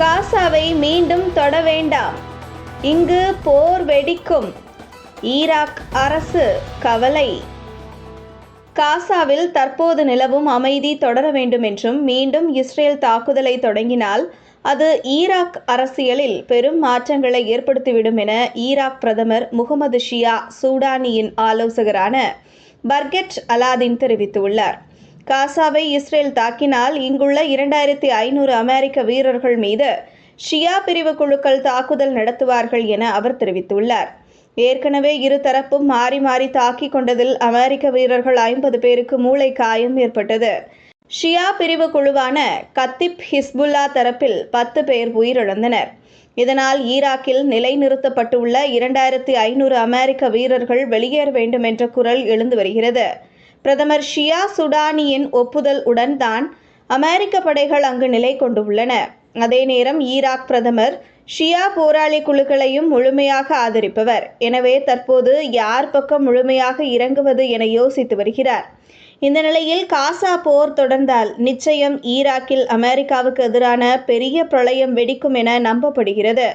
காசாவை மீண்டும் தொட வேண்டாம். இங்கு போர் வெடிக்கும். ஈராக் அரசு கவலை. காசாவில் தற்போது நிலவும் அமைதி தொடர வேண்டும் என்றும் மீண்டும் இஸ்ரேல் தாக்குதலை தொடங்கினால் அது ஈராக் அரசியலில் பெரும் மாற்றங்களை ஏற்படுத்திவிடும் என ஈராக் பிரதமர் முகமது ஷியா சூடானியின் ஆலோசகரான பர்கெட் அலாதின் தெரிவித்துள்ளார். காசாவை இஸ்ரேல் தாக்கினால் இங்குள்ள இரண்டாயிரத்தி ஐநூறு அமெரிக்க வீரர்கள் மீது ஷியா பிரிவு குழுக்கள் தாக்குதல் நடத்துவார்கள் என அவர் தெரிவித்துள்ளார். ஏற்கனவே இரு தரப்பும் மாறி மாறி தாக்கிக் கொண்டதில் அமெரிக்க வீரர்கள் ஐம்பது பேருக்கு மூளை காயம் ஏற்பட்டது. ஷியா பிரிவு குழுவான கத்திப் ஹிஸ்புல்லா தரப்பில் பத்து பேர் உயிரிழந்தனர். இதனால் ஈராக்கில் நிலைநிறுத்தப்பட்டுள்ள இரண்டாயிரத்தி ஐநூறு அமெரிக்க வீரர்கள் வெளியேற வேண்டும் என்ற குரல் எழுந்து வருகிறது. பிரதமர் ஷியா சுடானியின் ஒப்புதல் உடன் தான் அமெரிக்க படைகள் அங்கு நிலை கொண்டுள்ளன. அதே நேரம் ஈராக் பிரதமர் ஷியா போராளி குழுக்களையும் முழுமையாக ஆதரிப்பவர். எனவே தற்போது யார் பக்கம் முழுமையாக இறங்குவது என யோசித்து வருகிறார். இந்த நிலையில் காசா போர் தொடர்ந்தால் நிச்சயம் ஈராக்கில் அமெரிக்காவுக்கு எதிரான பெரிய பிரளயம் வெடிக்கும் என நம்பப்படுகிறது.